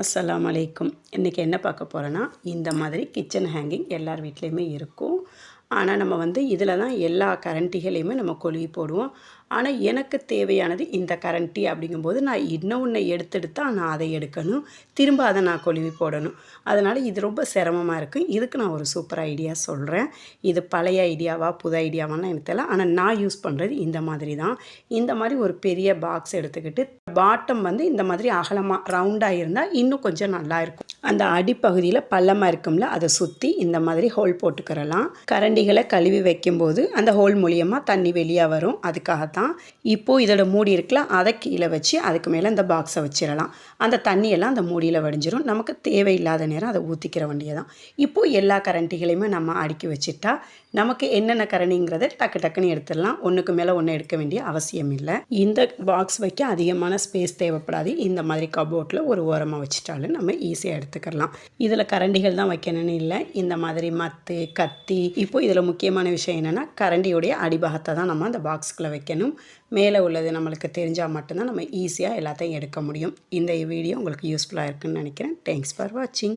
அஸ்லாம் அலைக்கும். இன்றைக்கி என்ன பார்க்க போகிறேன்னா இந்த மாதிரி கிச்சன் ஹேங்கிங் எல்லார் வீட்லேயுமே இருக்கும். ஆனால் நம்ம வந்து இதில் தான் எல்லா கரண்டிகளையுமே நம்ம கொழுவி போடுவோம். ஆனால் எனக்கு தேவையானது இந்த கரண்டி அப்படிங்கும்போது நான் இன்னொன்று எடுத்தெடுத்தால் நான் அதை எடுக்கணும். திரும்ப அதை நான் கொழுவி போடணும். அதனால் இது ரொம்ப சிரமமாக இருக்கும் இதுக்கு நான் ஒரு சூப்பர் ஐடியா சொல்கிறேன் இது பழைய ஐடியாவா புது ஐடியாவான்னு எனக்கு தெரியல. ஆனால் நான் யூஸ் பண்ணுறது இந்த மாதிரி தான் இந்த மாதிரி ஒரு பெரிய பாக்ஸ் எடுத்துக்கிட்டு பாட்டம் வந்து இந்த மாதிரி அகலமாக ரவுண்டாக இருந்தால் இன்னும் கொஞ்சம் நல்லா இருக்கும். அந்த அடிப்பகுதியில் பள்ளமாக இருக்கும்ல அதை சுற்றி இந்த மாதிரி ஹோல் போட்டுக்கிறலாம். கரண்டிகளை கழுவி வைக்கும்போது அந்த ஹோல் மூலியமாக தண்ணி வெளியே வரும். அதுக்காகத்தான் இப்போது இதோட மூடி இருக்குல்ல அதை கீழே வச்சு அதுக்கு மேலே இந்த பாக்ஸை வச்சிடலாம். அந்த தண்ணியெல்லாம் அந்த மூடியில் வடிஞ்சிரும். நமக்கு தேவையில்லாத நேரம் அதை ஊற்றிக்கிற வேண்டியதான் இப்போது எல்லா கரண்டிகளையுமே நம்ம அடுக்கி வச்சுட்டா நமக்கு என்னென்ன கரண்டிங்கிறத டக்கு டக்குன்னு எடுத்துடலாம். ஒன்றுக்கு மேலே ஒன்று எடுக்க வேண்டிய அவசியம் இல்லை. இந்த பாக்ஸ் வைக்க அதிகமான ஸ்பேஸ் தேவைப்படாது. இந்த மாதிரி கபோர்ட்டில் ஒரு ஓரமாக வச்சுட்டாலும் நம்ம ஈஸியாக எடுத்துக்கலாம் இதில் கரண்டிகள் தான் வைக்கணும்னு இல்லை. இந்த மாதிரி மத்து கத்தி. இப்போ இதில் முக்கியமான விஷயம் என்னென்னா கரண்டியுடைய அடிபாகத்தை தான் நம்ம அந்த பாக்ஸ்குள்ளே வைக்கணும். மேலே உள்ளது நம்மளுக்கு தெரிஞ்சால் மட்டும்தான் நம்ம ஈஸியாக எல்லாத்தையும் எடுக்க முடியும். இந்த வீடியோ உங்களுக்கு யூஸ்ஃபுல்லாக இருக்குன்னு நினைக்கிறேன். தேங்க்ஸ் ஃபார் வாட்சிங்